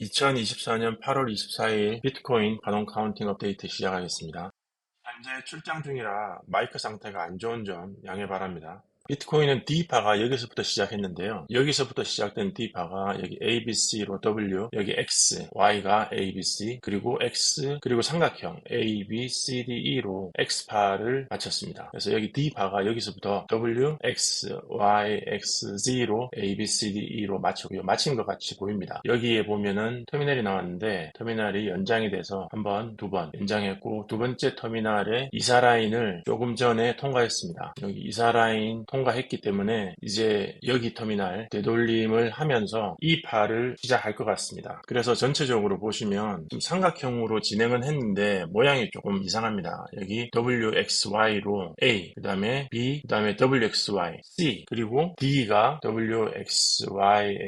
2024년 8월 24일 비트코인 반응 카운팅 업데이트 시작하겠습니다. 현재 출장 중이라 마이크 상태가 안 좋은 점 양해 바랍니다. 비트코인은 D파가 여기서부터 시작했는데요. 여기서부터 시작된 D파가 여기 ABC로 W, 여기 X, Y가 ABC, 그리고 X, 그리고 삼각형 A, B, C, D, E로 X파를 마쳤습니다. 그래서 여기 D파가 여기서부터 W, X, Y, X, Z로 A, B, C, D, E로 마쳤고요. 마친 것 같이 보입니다. 여기에 보면은 터미널이 나왔는데 터미널이 연장이 돼서 한 번, 두 번 연장했고 두 번째 터미널의 이사 라인을 조금 전에 통과했습니다. 여기 이사 라인 통 통과했기 때문에 이제 여기 터미널 되돌림을 하면서 이 파를 시작할 것 같습니다. 그래서 전체적으로 보시면 좀 삼각형으로 진행은 했는데 모양이 조금 이상합니다. 여기 WXY로 A, 그 다음에 B, 그 다음에 WXY, C, 그리고 D가 WXYXZ로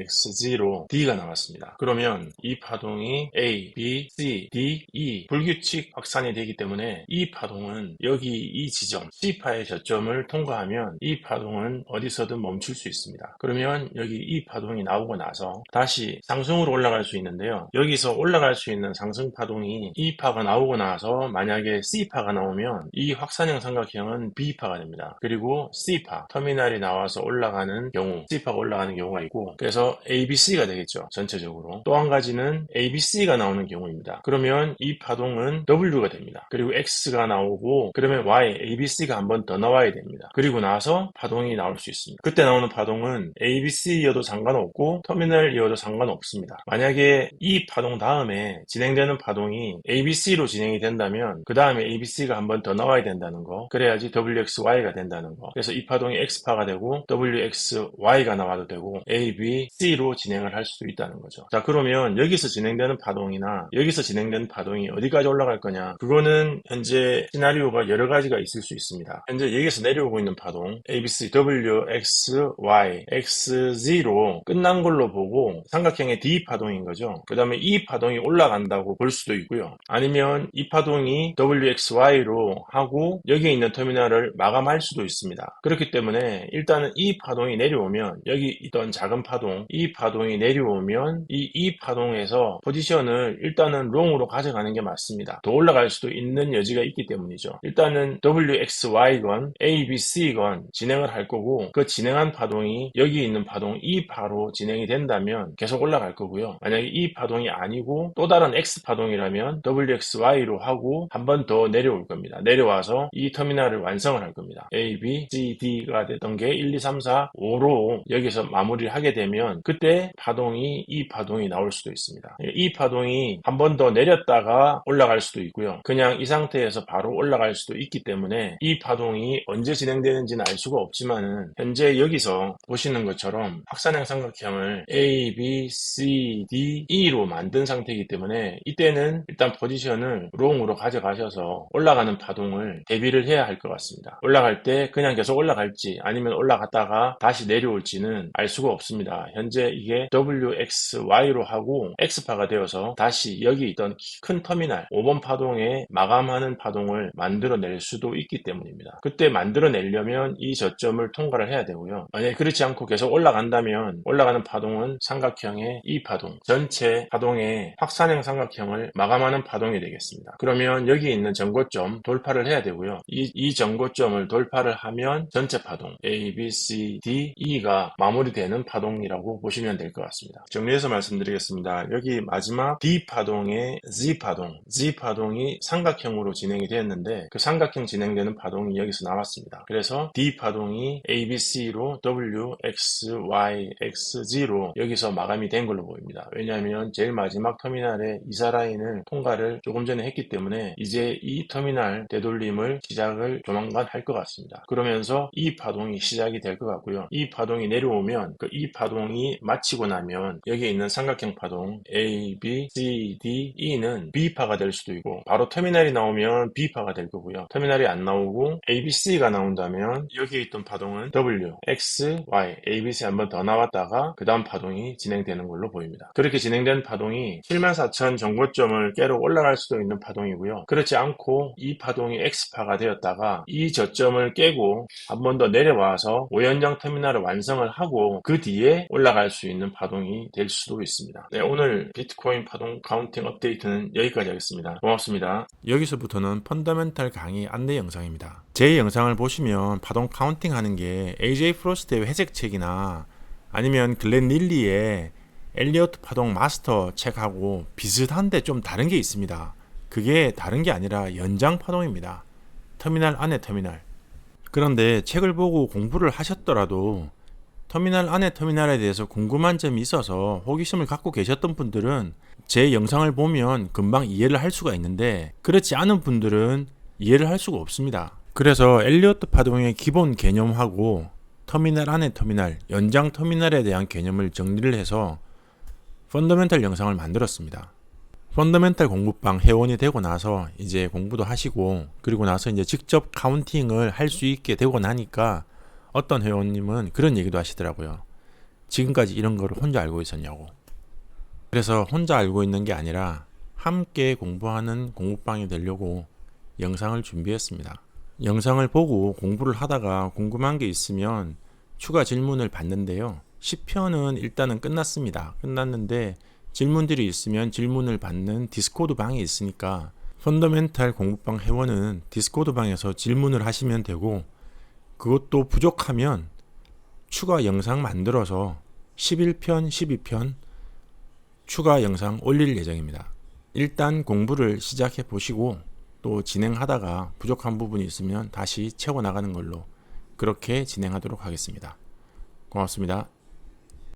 D가 나왔습니다. 그러면 이 파동이 A, B, C, D, E 불규칙 확산이 되기 때문에 이 파동은 여기 이 지점 C파의 저점을 통과하면 이 파동 파동은 어디서든 멈출 수 있습니다. 그러면 여기 이 파동이 나오고 나서 다시 상승으로 올라갈 수 있는데요. 여기서 올라갈 수 있는 상승 파동이 E파가 나오고 나서 만약에 C파가 나오면 이 확산형 삼각형은 B파가 됩니다. 그리고 C파, 터미널이 나와서 올라가는 경우, C파가 올라가는 경우가 있고 그래서 ABC가 되겠죠. 전체적으로. 또 한 가지는 ABC가 나오는 경우입니다. 그러면 이 파동은 W가 됩니다. 그리고 X가 나오고 그러면 Y, ABC가 한 번 더 나와야 됩니다. 그리고 나서 파동 파동이 나올 수 있습니다. 그때 나오는 파동은 ABC여도 상관없고 터미널이어도 상관없습니다. 만약에 이 파동 다음에 진행되는 파동이 ABC로 진행이 된다면 그 다음에 ABC가 한 번 더 나와야 된다는 거 그래야지 WXY가 된다는 거 그래서 이 파동이 X파가 되고 WXY가 나와도 되고 ABC로 진행을 할 수도 있다는 거죠. 자 그러면 여기서 진행되는 파동이나 여기서 진행되는 파동이 어디까지 올라갈 거냐 그거는 현재 시나리오가 여러 가지가 있을 수 있습니다. 현재 여기서 내려오고 있는 파동 ABC W, X, Y, X0 끝난 걸로 보고 삼각형의 D 파동인 거죠. 그 다음에 이 파동이 올라간다고 볼 수도 있고요. 아니면 이 파동이 WXY로 하고 여기에 있는 터미널을 마감할 수도 있습니다. 그렇기 때문에 일단은 이 파동이 내려오면 여기 있던 작은 파동, 이 파동이 내려오면 이, 이 파동에서 포지션을 일단은 롱으로 가져가는 게 맞습니다. 더 올라갈 수도 있는 여지가 있기 때문이죠. 일단은 WXY건 ABC건 진행 을 할갈 거고 그 진행한 파동이 여기 있는 파동 이 파로 진행이 된다면 계속 올라갈 거고요. 만약에 이 파동이 아니고 또 다른 X 파동이라면 WXY로 하고 한 번 더 내려올 겁니다. 내려와서 이 터미널을 완성을 할 겁니다. A, B, C, D가 됐던 게 1, 2, 3, 4, 5로 여기서 마무리를 하게 되면 그때 파동이 이 파동이 나올 수도 있습니다. 이 파동이 한 번 더 내렸다가 올라갈 수도 있고요. 그냥 이 상태에서 바로 올라갈 수도 있기 때문에 이 파동이 언제 진행되는지는 알 수가 없지만 있지만은 현재 여기서 보시는 것처럼 확산형 삼각형을 A, B, C, D, E로 만든 상태이기 때문에 이때는 일단 포지션을 롱으로 가져가셔서 올라가는 파동을 대비를 해야 할 것 같습니다. 올라갈 때 그냥 계속 올라갈지 아니면 올라갔다가 다시 내려올지는 알 수가 없습니다. 현재 이게 WXY로 하고 X파가 되어서 다시 여기 있던 큰 터미널 5번 파동에 마감하는 파동을 만들어낼 수도 있기 때문입니다. 그때 만들어내려면 이 저점 을 점을 통과를 해야 되고요. 만약에 그렇지 않고 계속 올라간다면 올라가는 파동은 삼각형의 이 파동, 전체 파동의 확산형 삼각형을 마감하는 파동이 되겠습니다. 그러면 여기 있는 전고점 돌파를 해야 되고요. 이, 이 전고점을 돌파를 하면 전체 파동 A, B, C, D, E가 마무리되는 파동이라고 보시면 될 것 같습니다. 정리해서 말씀드리겠습니다. 여기 마지막 D 파동의 Z 파동, Z 파동이 삼각형으로 진행이 되었는데 그 삼각형 진행되는 파동이 여기서 나왔습니다. 그래서 D 파동 이 ABC로 W, X, Y, XZ로 여기서 마감이 된 걸로 보입니다. 왜냐하면 제일 마지막 터미널의 이사 라인을 통과를 조금 전에 했기 때문에 이제 이 터미널 되돌림을 시작을 조만간 할 것 같습니다. 그러면서 이 파동이 시작이 될 것 같고요. 이 파동이 내려오면 그 이 파동이 마치고 나면 여기에 있는 삼각형 파동 A, B, C, D, E는 B파가 될 수도 있고 바로 터미널이 나오면 B파가 될 거고요. 터미널이 안 나오고 A, B, C가 나온다면 여기에 있던 나왔던 파동은 W, X, Y, ABC 한 번 더 나왔다가 그 다음 파동이 진행되는 걸로 보입니다. 그렇게 진행된 파동이 74,000 정고점을 깨러 올라갈 수도 있는 파동이고요. 그렇지 않고 이 파동이 X파가 되었다가 이 저점을 깨고 한 번 더 내려와서 오연장 터미널을 완성을 하고 그 뒤에 올라갈 수 있는 파동이 될 수도 있습니다. 네, 오늘 비트코인 파동 카운팅 업데이트는 여기까지 하겠습니다. 고맙습니다. 여기서부터는 펀더멘탈 강의 안내 영상입니다. 제 영상을 보시면 파동 카운팅 하는 게 AJ 프로스트의 회색 책이나 아니면 글렌 닐리의 엘리어트 파동 마스터 책하고 비슷한데 좀 다른 게 있습니다. 그게 다른 게 아니라 연장 파동입니다. 터미널 안에 터미널. 그런데 책을 보고 공부를 하셨더라도 터미널 안에 터미널에 대해서 궁금한 점이 있어서 호기심을 갖고 계셨던 분들은 제 영상을 보면 금방 이해를 할 수가 있는데 그렇지 않은 분들은 이해를 할 수가 없습니다. 그래서 엘리어트 파동의 기본 개념하고 터미널 안에 터미널, 연장 터미널에 대한 개념을 정리를 해서 펀더멘탈 영상을 만들었습니다. 펀더멘탈 공부방 회원이 되고 나서 이제 공부도 하시고 그리고 나서 이제 직접 카운팅을 할 수 있게 되고 나니까 어떤 회원님은 그런 얘기도 하시더라고요. 지금까지 이런 거를 혼자 알고 있었냐고. 그래서 혼자 알고 있는 게 아니라 함께 공부하는 공부방이 되려고 영상을 준비했습니다. 영상을 보고 공부를 하다가 궁금한 게 있으면 추가 질문을 받는데요. 10편은 일단은 끝났습니다. 끝났는데 질문들이 있으면 질문을 받는 디스코드 방이 있으니까 펀더멘탈 공부방 회원은 디스코드 방에서 질문을 하시면 되고 그것도 부족하면 추가 영상 만들어서 11편, 12편 추가 영상 올릴 예정입니다. 일단 공부를 시작해 보시고 또 진행하다가 부족한 부분이 있으면 다시 채워 나가는 걸로 그렇게 진행하도록 하겠습니다. 고맙습니다.